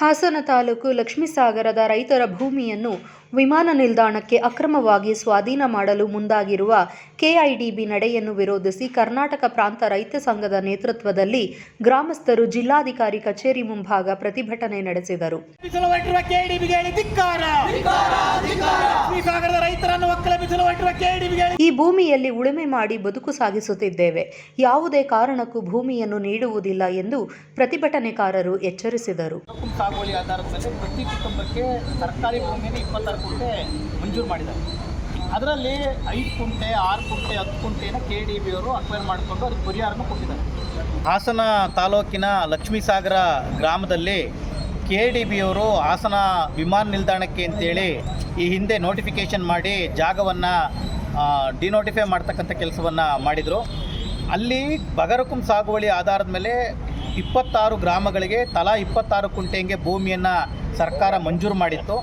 ಹಾಸನ ತಾಲೂಕು ಲಕ್ಷ್ಮೀಸಾಗರದ ರೈತರ ಭೂಮಿಯನ್ನು ವಿಮಾನ ನಿಲ್ದಾಣಕ್ಕೆ ಅಕ್ರಮವಾಗಿ ಸ್ವಾಧೀನ ಮಾಡಲು ಮುಂದಾಗಿರುವ ಕೆಐಡಿಬಿ ನಡೆಯನ್ನು ವಿರೋಧಿಸಿ ಕರ್ನಾಟಕ ಪ್ರಾಂತ ರೈತ ಸಂಘದ ನೇತೃತ್ವದಲ್ಲಿ ಗ್ರಾಮಸ್ಥರು ಜಿಲ್ಲಾಧಿಕಾರಿ ಕಚೇರಿ ಮುಂಭಾಗ ಪ್ರತಿಭಟನೆ ನಡೆಸಿದರು. ಈ ಭೂಮಿಯಲ್ಲಿ ಉಳುಮೆ ಮಾಡಿ ಬದುಕು ಸಾಗಿಸುತ್ತಿದ್ದೇವೆ. ಯಾವುದೇ ಕಾರಣಕ್ಕೂ ಭೂಮಿಯನ್ನು ನೀಡುವುದಿಲ್ಲ ಎಂದು ಪ್ರತಿಭಟನೆಕಾರರು ಎಚ್ಚರಿಸಿದರು. ಸಾಗುವಳಿ ಆಧಾರದ ಮೇಲೆ ಪ್ರತಿ ಕುಟುಂಬಕ್ಕೆ ಸರ್ಕಾರಿ ಭೂಮಿಯನ್ನು ಇಪ್ಪತ್ತಾರು ಕುಂಟೆ ಮಂಜೂರು ಮಾಡಿದ್ದಾರೆ. ಅದರಲ್ಲಿ ಐದು ಕುಂಟೆ ಆರು ಕುಂಟೆ ಹತ್ತು ಕುಂಟೆನ ಕೆ ಡಿ ಬಿ ಅವರು ಅಕ್ವೈರ್ ಮಾಡಿಕೊಂಡು ಅದಕ್ಕೆ ಪರಿಹಾರನೂ ಕೊಟ್ಟಿದ್ದಾರೆ. ಹಾಸನ ತಾಲೂಕಿನ ಲಕ್ಷ್ಮೀಸಾಗರ ಗ್ರಾಮದಲ್ಲಿ ಕೆ ಡಿ ಬಿ ಅವರು ಹಾಸನ ವಿಮಾನ ನಿಲ್ದಾಣಕ್ಕೆ ಅಂತೇಳಿ ಈ ಹಿಂದೆ ನೋಟಿಫಿಕೇಷನ್ ಮಾಡಿ ಜಾಗವನ್ನು ಡಿನೋಟಿಫೈ ಮಾಡ್ತಕ್ಕಂಥ ಕೆಲಸವನ್ನು ಮಾಡಿದರು. ಅಲ್ಲಿ ಬಗರಕುಂ ಸಾಗುವಳಿ ಆಧಾರದ ಮೇಲೆ ಇಪ್ಪತ್ತಾರು ಗ್ರಾಮಗಳಿಗೆ ತಲಾ ಇಪ್ಪತ್ತಾರು ಕುಂಟೆಂಗೆ ಭೂಮಿಯನ್ನು ಸರ್ಕಾರ ಮಂಜೂರು ಮಾಡಿತ್ತು.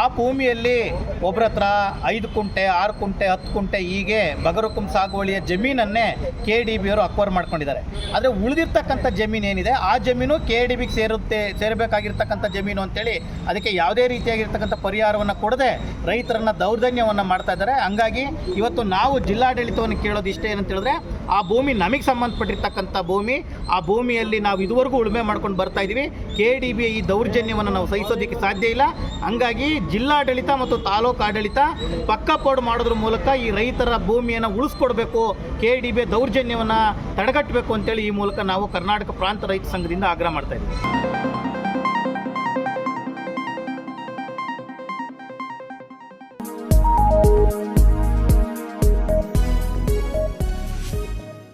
ಆ ಭೂಮಿಯಲ್ಲಿ ಒಬ್ಬರ ಹತ್ರ ಐದು ಕುಂಟೆ, ಆರು ಕುಂಟೆ, ಹತ್ತು ಕುಂಟೆ ಹೀಗೆ ಬಗರುಕುಂ ಸಾಗುವಳಿಯ ಜಮೀನನ್ನೇ ಕೆ ಡಿ ಬಿ ಅವರು ಅಕ್ವೈರ್ ಮಾಡ್ಕೊಂಡಿದ್ದಾರೆ. ಆದರೆ ಉಳಿದಿರ್ತಕ್ಕಂಥ ಜಮೀನು ಏನಿದೆ? ಆ ಜಮೀನು ಕೆ ಡಿ ಬಿಗೆ ಸೇರುತ್ತೆ, ಸೇರಬೇಕಾಗಿರ್ತಕ್ಕಂಥ ಜಮೀನು ಅಂತೇಳಿ ಅದಕ್ಕೆ ಯಾವುದೇ ರೀತಿಯಾಗಿರ್ತಕ್ಕಂಥ ಪರಿಹಾರವನ್ನು ಕೊಡದೆ ರೈತರನ್ನ ದೌರ್ಜನ್ಯವನ್ನು ಮಾಡ್ತಾ ಇದ್ದಾರೆ. ಹಂಗಾಗಿ ಇವತ್ತು ನಾವು ಜಿಲ್ಲಾಡಳಿತವನ್ನು ಕೇಳೋದು ಇಷ್ಟೇ ಏನಂತ ಹೇಳಿದ್ರೆ, ಆ ಭೂಮಿ ನಮಗೆ ಸಂಬಂಧಪಟ್ಟಿರ್ತಕ್ಕಂಥ ಭೂಮಿ, ಆ ಭೂಮಿಯಲ್ಲಿ ನಾವು ಇದುವರೆಗೂ ಉಳುಮೆ ಮಾಡ್ಕೊಂಡು ಬರ್ತಾ ಇದ್ದೀವಿ ಕೆ ಡಿ ಬಿ ಈ ದೌರ್ಜನ್ಯವನ್ನು ನಾವು ಸಹಿಸೋದಕ್ಕೆ ಸಾಧ್ಯ ಇಲ್ಲ. ಹಂಗಾಗಿ ಜಿಲ್ಲಾಡಳಿತ ಮತ್ತು ತಾಲೂಕು ಆಡಳಿತ ಪಕ್ಕಪೋಡು ಮಾಡೋದ್ರ ಮೂಲಕ ಈ ರೈತರ ಭೂಮಿಯನ್ನು ಉಳಿಸ್ಕೊಡ್ಬೇಕು. ಕೆ ಡಿ ಬಿ ದೌರ್ಜನ್ಯವನ್ನು ತಡೆಗಟ್ಟಬೇಕು ಅಂತೇಳಿ ಈ ಮೂಲಕ ನಾವು ಕರ್ನಾಟಕ ಪ್ರಾಂತ ರೈತ ಸಂಘದಿಂದ ಆಗ್ರಹ ಮಾಡ್ತಾ ಇದ್ದೀವಿ.